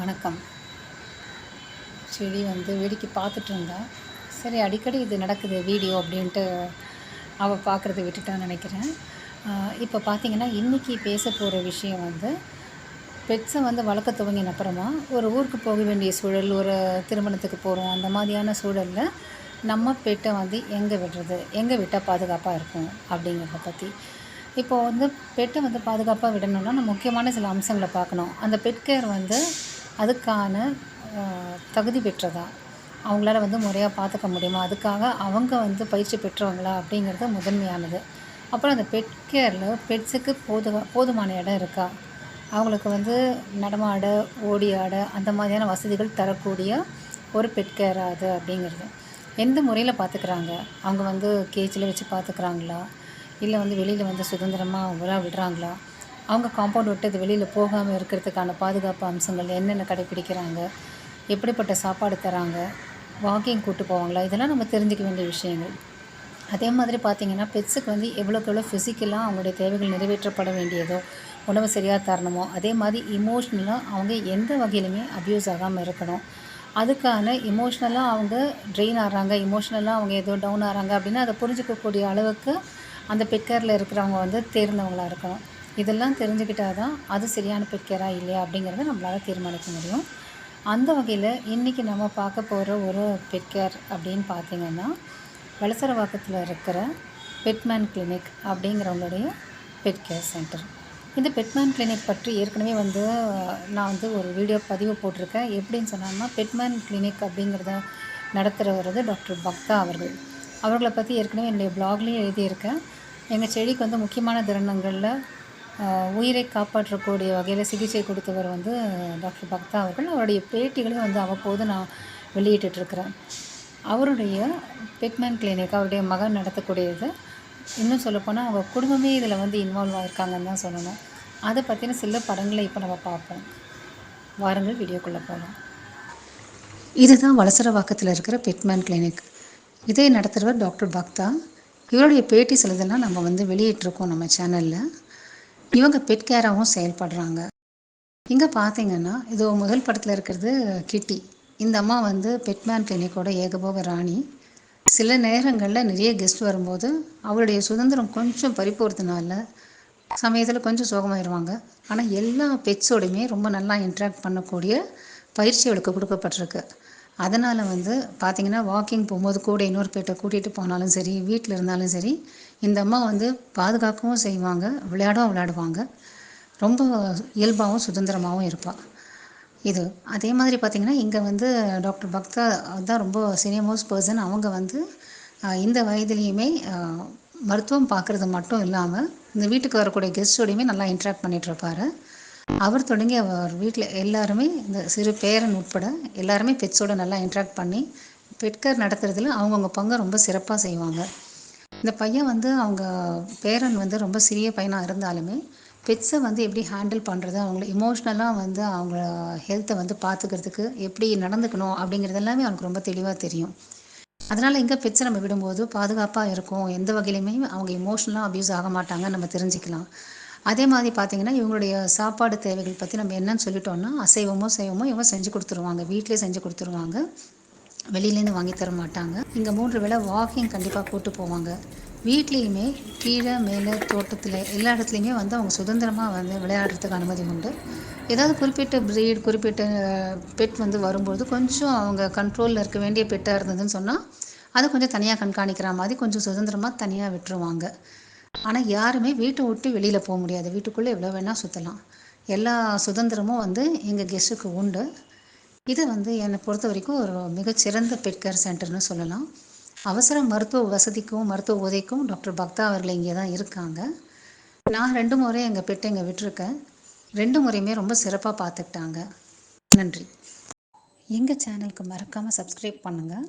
வணக்கம். செடி வந்து வேடிக்கை பார்த்துட்டு இருந்தா சரி அடிக்கடி இது நடக்குது வீடியோ அப்படின்ட்டு அவள் பார்க்குறத விட்டுட்டான்னு நினைக்கிறேன். இப்போ பார்த்தீங்கன்னா இன்றைக்கி பேச போகிற விஷயம் வந்து பெட்ஸை வந்து வளர்க்க துவங்கின அப்புறமா ஒரு ஊருக்கு போக வேண்டிய சூழல் ஒரு திருமணத்துக்கு போகிறோம் அந்த மாதிரியான சூழலில் நம்ம பெட்டை வந்து எங்கே விடுறது எங்கே விட்டால் பாதுகாப்பாக இருக்கும் அப்படிங்கிறத பற்றி. இப்போது வந்து பெட்டை வந்து பாதுகாப்பாக விடணும்னா நம்ம முக்கியமான சில அம்சங்களை பார்க்கணும். அந்த பெட் கேர் வந்து அதுக்கான தகுதி பெற்றதா? அவங்களால வந்து முறையாக பார்த்துக்க முடியுமா? அதுக்காக அவங்க வந்து பயிற்சி பெற்றவங்களா? அப்படிங்கிறது முதன்மையானது. அப்புறம் அந்த பெட் கேரில் பெட்ஸுக்கு போது போதுமான இடம் இருக்கா? அவங்களுக்கு வந்து நடமாட ஓடி ஆட அந்த மாதிரியான வசதிகள் தரக்கூடிய ஒரு பெட் கேர் அது அப்படிங்கிறது. எந்த முறையில் பார்த்துக்குறாங்க அவங்க வந்து கேஜில் வச்சு பார்த்துக்குறாங்களா இல்லை வந்து வெளியில் வந்து சுதந்திரமாக உலா விடுறாங்களா? அவங்க காம்பவுண்ட் விட்டு அது வெளியில் போகாமல் இருக்கிறதுக்கான பாதுகாப்பு அம்சங்கள் என்னென்ன கடைப்பிடிக்கிறாங்க எப்படிப்பட்ட சாப்பாடு தராங்க வாக்கிங் கூட்டு போவாங்களா இதெல்லாம் நம்ம தெரிஞ்சிக்க வேண்டிய விஷயங்கள். அதே மாதிரி பார்த்திங்கன்னா பெட்ஸுக்கு வந்து எவ்வளோக்கு எவ்வளோ ஃபிசிக்கலாக அவங்களுடைய தேவைகள் நிறைவேற்றப்பட வேண்டியதோ உணவு சரியாக தரணுமோ அதே மாதிரி இமோஷ்னலாக அவங்க எந்த வகையிலுமே அப்யூஸ் ஆகாமல் இருக்கணும். அதுக்கான இமோஷ்னலாக அவங்க ட்ரெயின் ஆகிறாங்க இமோஷ்னலாக அவங்க ஏதோ டவுன் ஆகிறாங்க அப்படின்னா அதை புரிஞ்சுக்கக்கூடிய அளவுக்கு அந்த பெட்கேரில் இருக்கிறவங்க வந்து தேர்ந்தவங்களாக இருக்கணும். இதெல்லாம் தெரிஞ்சுக்கிட்டால் தான் அது சரியான பெட் இல்லையா அப்படிங்கிறத நம்மளால் தீர்மானிக்க முடியும். அந்த வகையில் இன்றைக்கி நம்ம பார்க்க போகிற ஒரு பெட் கேர் அப்படின்னு பார்த்திங்கன்னா வலசரவாக்கத்தில் இருக்கிற பெட்மேன் கிளினிக் அப்படிங்கிறவங்களுடைய பெட் கேர் சென்டர். இந்த பெட்மேன் கிளினிக் பற்றி ஏற்கனவே வந்து நான் வந்து ஒரு வீடியோ பதிவு போட்டிருக்கேன். எப்படின்னு சொன்னோம்னா பெட்மேன் கிளினிக் அப்படிங்கிறத நடத்துகிறவர் டாக்டர் பக்தா அவர்கள். அவர்களை பற்றி ஏற்கனவே என்னுடைய பிளாக்லேயும் எழுதியிருக்கேன். எங்கள் செடிக்கு வந்து முக்கியமான தருணங்களில் உயிரை காப்பாற்றக்கூடிய வகையில் சிகிச்சை கொடுத்தவர் வந்து டாக்டர் பக்தா அவர்கள். அவருடைய பேட்டிகளையும் வந்து அவ்வப்போது நான் வெளியிட்டுருக்கிறேன் அவருடைய பெட்மேன் கிளினிக் அவருடைய மகன் நடத்தக்கூடியது. இன்னும் சொல்லப்போனால் அவங்க குடும்பமே இதில் வந்து இன்வால்வ் ஆகிருக்காங்கன்னு தான் சொல்லணும். அதை பற்றின சில படங்களை இப்போ நம்ம பார்ப்போம். வாருங்கள் வீடியோக்குள்ளே போகலாம் இதுதான் வளசரவாக்கத்தில் இருக்கிற பெட்மேன் கிளினிக் இதை நடத்துகிறவர் டாக்டர் பக்தா. இவருடைய பேட்டி சிலதெல்லாம் நம்ம வந்து வெளியிட்டிருக்கோம் நம்ம சேனலில். இவங்க பெட் கேராகவும் செயல்படுறாங்க. இங்கே பார்த்தீங்கன்னா இது முதல் படத்தில் இருக்கிறது கிட்டி. இந்த அம்மா வந்து பெட்மேன் கிளினிக்கோட ஏகபோக ராணி. சில நேரங்களில் நிறைய கெஸ்ட் வரும்போது அவருடைய சுதந்திரம் கொஞ்சம் பறிப்போகிறதுனால சமயத்தில் கொஞ்சம் சோகமாயிருவாங்க. ஆனால் எல்லா பெட்ஸோடையுமே ரொம்ப நல்லா இன்ட்ராக்ட் பண்ணக்கூடிய பயிற்சி அவளுக்கு கொடுக்கப்பட்டிருக்கு. அதனால் வந்து பார்த்திங்கன்னா வாக்கிங் போகும்போது கூட இன்னொரு பேட்டை கூட்டிகிட்டு போனாலும் சரி வீட்டில் இருந்தாலும் சரி இந்த அம்மா வந்து பாதுகாக்கவும் செய்வாங்க விளையாடவும் விளையாடுவாங்க. ரொம்ப இயல்பாகவும் சுதந்திரமாகவும் இருப்பாள் இது அதே மாதிரி பார்த்திங்கன்னா இங்கே வந்து டாக்டர் பக்தா தான் ரொம்ப சீனியர் மோஸ்ட் பர்சன் அவங்க வந்து இந்த வயதுலேயுமே மருத்துவம் பார்க்குறது மட்டும் இல்லாமல் இந்த வீட்டுக்கு வரக்கூடிய கெஸ்ட்டோடையுமே நல்லா இன்ட்ராக்ட் பண்ணிகிட்ருப்பாரு அவர் தொடங்கி அவர் வீட்டில் எல்லாருமே இந்த சிறு பேரன் உட்பட எல்லாருமே பெட்ஸோடு நல்லா இன்ட்ராக்ட் பண்ணி பெட்கர் நடத்துறதுல அவங்கவுங்க பங்கை ரொம்ப சிறப்பாக செய்வாங்க. இந்த பையன் வந்து அவங்க பேரன் வந்து ரொம்ப சிறிய பையனாக இருந்தாலுமே பெட்ஸை வந்து எப்படி ஹேண்டில் பண்ணுறது அவங்கள இமோஷ்னலாக வந்து அவங்க ஹெல்த்தை வந்து பார்த்துக்கிறதுக்கு எப்படி நடந்துக்கணும் அப்படிங்கிறது எல்லாமே அவனுக்கு ரொம்ப தெளிவாக தெரியும். அதனால் எங்கே பெட்ஸை நம்ம விடும்போது பாதுகாப்பாக இருக்கும். எந்த வகையிலுமே அவங்க இமோஷ்னலாக அப்யூஸ் ஆக மாட்டாங்க நம்ம தெரிஞ்சுக்கலாம். அதே மாதிரி பார்த்தீங்கன்னா இவங்களுடைய சாப்பாடு தேவைகள் பற்றி நம்ம என்னன்னு சொல்லிட்டோம்னா அசைவமோ செய்வமோ இவங்க செஞ்சு கொடுத்துருவாங்க. வீட்டிலே செஞ்சு கொடுத்துருவாங்க. வெளியிலேருந்து வாங்கி தர மாட்டாங்க. இங்கே மூன்று வேளை வாக்கிங் கண்டிப்பாக கூட்டு போவாங்க. வீட்லேயுமே கீழே மேலே தோட்டத்தில் எல்லா இடத்துலையுமே வந்து அவங்க சுதந்திரமாக வந்து விளையாடுறதுக்கு அனுமதி உண்டு. ஏதாவது குறிப்பிட்ட ப்ரீட் குறிப்பிட்ட பெட் வந்து வரும்போது கொஞ்சம் அவங்க கண்ட்ரோலில் இருக்க வேண்டிய பெட்டாக இருந்ததுன்னு சொன்னால் அதை கொஞ்சம் தனியாக கண்காணிக்கிற மாதிரி கொஞ்சம் சுதந்திரமாக தனியாக விட்டுருவாங்க. ஆனால் யாருமே வீட்டை விட்டு வெளியில் போக முடியாது. வீட்டுக்குள்ளே எவ்வளோ வேணால் சுற்றலாம் எல்லா சுதந்திரமும் வந்து எங்கள் கெஸ்ட்டுக்கு உண்டு. இது வந்து என்னை பொறுத்த வரைக்கும் ஒரு மிகச்சிறந்த பெட் கேர் சென்டர்னு சொல்லலாம். அவசர மருத்துவ வசதிக்கும் மருத்துவ உதவிக்கும் டாக்டர் பக்தா அவர்கள் இங்கே தான் இருக்காங்க. நான் ரெண்டு முறை எங்கள் பெட்டை இங்கே விட்டுருக்கேன். ரெண்டு முறையுமே ரொம்ப சிறப்பாக பார்த்துக்கிட்டாங்க. நன்றி. எங்கள் சேனலுக்கு மறக்காமல் சப்ஸ்கிரைப் பண்ணுங்கள்